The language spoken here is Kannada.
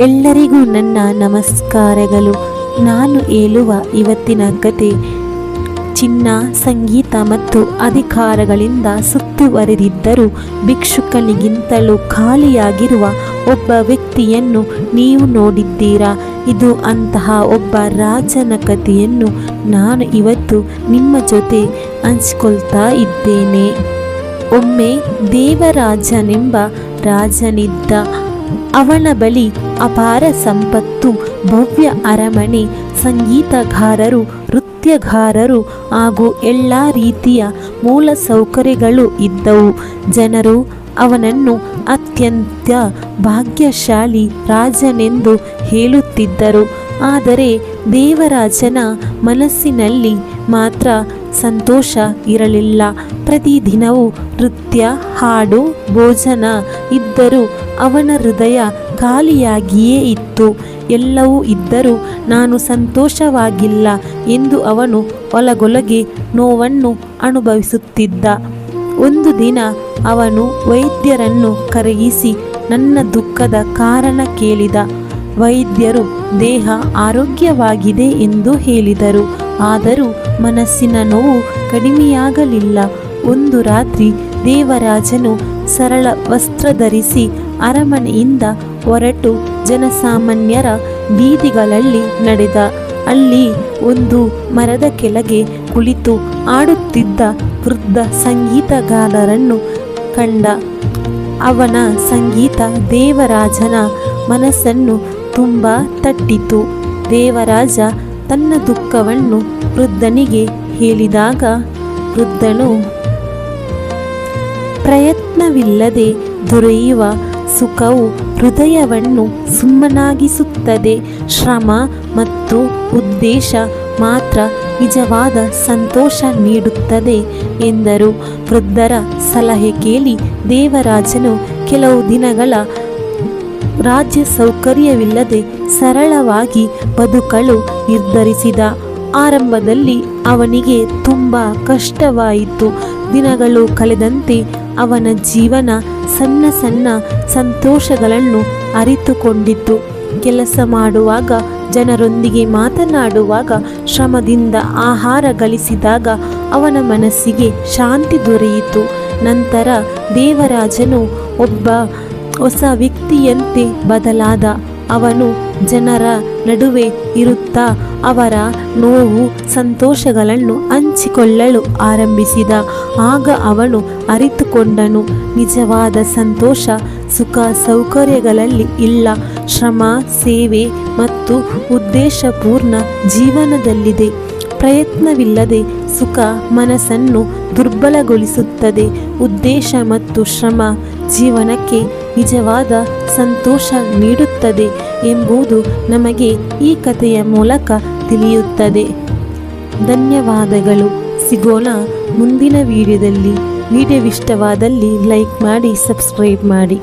ಎಲ್ಲರಿಗೂ ನನ್ನ ನಮಸ್ಕಾರಗಳು. ನಾನು ಹೇಳುವ ಇವತ್ತಿನ ಕತೆ ಚಿನ್ನ, ಸಂಗೀತ ಮತ್ತು ಅಧಿಕಾರಗಳಿಂದ ಸುತ್ತುವರೆದಿದ್ದರೂ ಭಿಕ್ಷುಕನಿಗಿಂತಲೂ ಖಾಲಿಯಾಗಿರುವ ಒಬ್ಬ ವ್ಯಕ್ತಿಯನ್ನು ನೀವು ನೋಡಿದ್ದೀರಾ? ಇದು ಅಂತಹ ಒಬ್ಬ ರಾಜನ ಕಥೆಯನ್ನು ನಾನು ಇವತ್ತು ನಿಮ್ಮ ಜೊತೆ ಹಂಚ್ಕೊಳ್ತಾ ಇದ್ದೇನೆ. ಒಮ್ಮೆ ದೇವರಾಜನೆಂಬ ರಾಜನಿದ್ದ ಅವನ ಬಳಿ ಅಪಾರ ಸಂಪತ್ತು, ಭವ್ಯ ಅರಮನೆ, ಸಂಗೀತಗಾರರು, ನೃತ್ಯಗಾರರು ಹಾಗೂ ಎಲ್ಲ ರೀತಿಯ ಮೂಲ ಸೌಕರ್ಯಗಳು ಇದ್ದವು. ಜನರು ಅವನನ್ನು ಅತ್ಯಂತ ಭಾಗ್ಯಶಾಲಿ ರಾಜನೆಂದು ಹೇಳುತ್ತಿದ್ದರು. ಆದರೆ ದೇವರಾಜನ ಮನಸ್ಸಿನಲ್ಲಿ ಮಾತ್ರ ಸಂತೋಷ ಇರಲಿಲ್ಲ. ಪ್ರತಿದಿನವೂ ನೃತ್ಯ, ಹಾಡು, ಭೋಜನ ಇದ್ದರೂ ಅವನ ಹೃದಯ ಖಾಲಿಯಾಗಿಯೇ ಇತ್ತು. ಎಲ್ಲವೂ ಇದ್ದರೂ ನಾನು ಸಂತೋಷವಾಗಿಲ್ಲ ಎಂದು ಅವನು ಒಲಗೊಲಗೆ ನೋವನ್ನು ಅನುಭವಿಸುತ್ತಿದ್ದ. ಒಂದು ದಿನ ಅವನು ವೈದ್ಯರನ್ನು ಕರೆಯಿಸಿ ನನ್ನ ದುಃಖದ ಕಾರಣ ಕೇಳಿದ. ವೈದ್ಯರು, ದೇಹ ಆರೋಗ್ಯವಾಗಿದೆ ಎಂದು ಹೇಳಿದರು. ಆದರೂ ಮನಸ್ಸಿನ ನೋವು ಕಡಿಮೆಯಾಗಲಿಲ್ಲ. ಒಂದು ರಾತ್ರಿ ದೇವರಾಜನು ಸರಳ ವಸ್ತ್ರ ಧರಿಸಿ ಅರಮನೆಯಿಂದ ಹೊರಟು ಜನಸಾಮಾನ್ಯರ ಬೀದಿಗಳಲ್ಲಿ ನಡೆದ. ಅಲ್ಲಿ ಒಂದು ಮರದ ಕೆಳಗೆ ಕುಳಿತು ಆಡುತ್ತಿದ್ದ ವೃದ್ಧ ಸಂಗೀತಗಾರರನ್ನು ಕಂಡ. ಅವನ ಸಂಗೀತ ದೇವರಾಜನ ಮನಸ್ಸನ್ನು ತುಂಬ ತಟ್ಟಿತು. ದೇವರಾಜ ತನ್ನ ದುಃಖವನ್ನು ವೃದ್ಧನಿಗೆ ಹೇಳಿದಾಗ ವೃದ್ಧನು ಪ್ರಯತ್ನವಿಲ್ಲದೆ ದೊರೆಯುವ ಸುಖವು ಹೃದಯವನ್ನು ಸುಮ್ಮನಾಗಿಸುತ್ತದೆ. ಶ್ರಮ ಮತ್ತು ಉದ್ದೇಶ ಮಾತ್ರ ನಿಜವಾದ ಸಂತೋಷ ನೀಡುತ್ತದೆ ಎಂದರು. ವೃದ್ಧರ ಸಲಹೆ ಕೇಳಿ ದೇವರಾಜನು ಕೆಲವು ದಿನಗಳ ರಾಜ್ಯ ಸೌಕರ್ಯವಿಲ್ಲದೆ ಸರಳವಾಗಿ ಬದುಕಲು ನಿರ್ಧರಿಸಿದ. ಆರಂಭದಲ್ಲಿ ಅವನಿಗೆ ತುಂಬ ಕಷ್ಟವಾಯಿತು. ದಿನಗಳು ಕಳೆದಂತೆ ಅವನ ಜೀವನ ಸಣ್ಣ ಸಣ್ಣ ಸಂತೋಷಗಳನ್ನು ಅರಿತುಕೊಂಡಿತು. ಕೆಲಸ ಮಾಡುವಾಗ, ಜನರೊಂದಿಗೆ ಮಾತನಾಡುವಾಗ, ಶ್ರಮದಿಂದ ಆಹಾರ ಗಳಿಸಿದಾಗ ಅವನ ಮನಸ್ಸಿಗೆ ಶಾಂತಿ ದೊರೆಯಿತು. ನಂತರ ದೇವರಾಜನು ಒಬ್ಬ ಹೊಸ ವ್ಯಕ್ತಿಯಂತೆ ಬದಲಾದ ಅವನು ಜನರ ನಡುವೆ ಇರುತ್ತಾ ಅವರ ನೋವು ಸಂತೋಷಗಳನ್ನು ಹಂಚಿಕೊಳ್ಳಲು ಆರಂಭಿಸಿದ. ಆಗ ಅವನು ಅರಿತುಕೊಂಡನು, ನಿಜವಾದ ಸಂತೋಷ, ಸುಖ ಸೌಕರ್ಯಗಳಲ್ಲಿ ಇಲ್ಲ. ಶ್ರಮ, ಸೇವೆ ಮತ್ತು ಉದ್ದೇಶಪೂರ್ಣ ಜೀವನದಲ್ಲಿದೆ. ಪ್ರಯತ್ನವಿಲ್ಲದೆ ಸುಖ ಮನಸ್ಸನ್ನು ದುರ್ಬಲಗೊಳಿಸುತ್ತದೆ. ಉದ್ದೇಶ ಮತ್ತು ಶ್ರಮ ಜೀವನಕ್ಕೆ ನಿಜವಾದ ಸಂತೋಷ ನೀಡುತ್ತದೆ. ಎಂಬುದು ನಮಗೆ ಈ ಕಥೆಯ ಮೂಲಕ ತಿಳಿಯುತ್ತದೆ. ಧನ್ಯವಾದಗಳು. ಸಿಗೋಣ ಮುಂದಿನ ವಿಡಿಯೋದಲ್ಲಿ. ವಿಡಿಯೋವಿಷ್ಟವಾದಲ್ಲಿ ಲೈಕ್ ಮಾಡಿ, ಸಬ್ಸ್ಕ್ರೈಬ್ ಮಾಡಿ.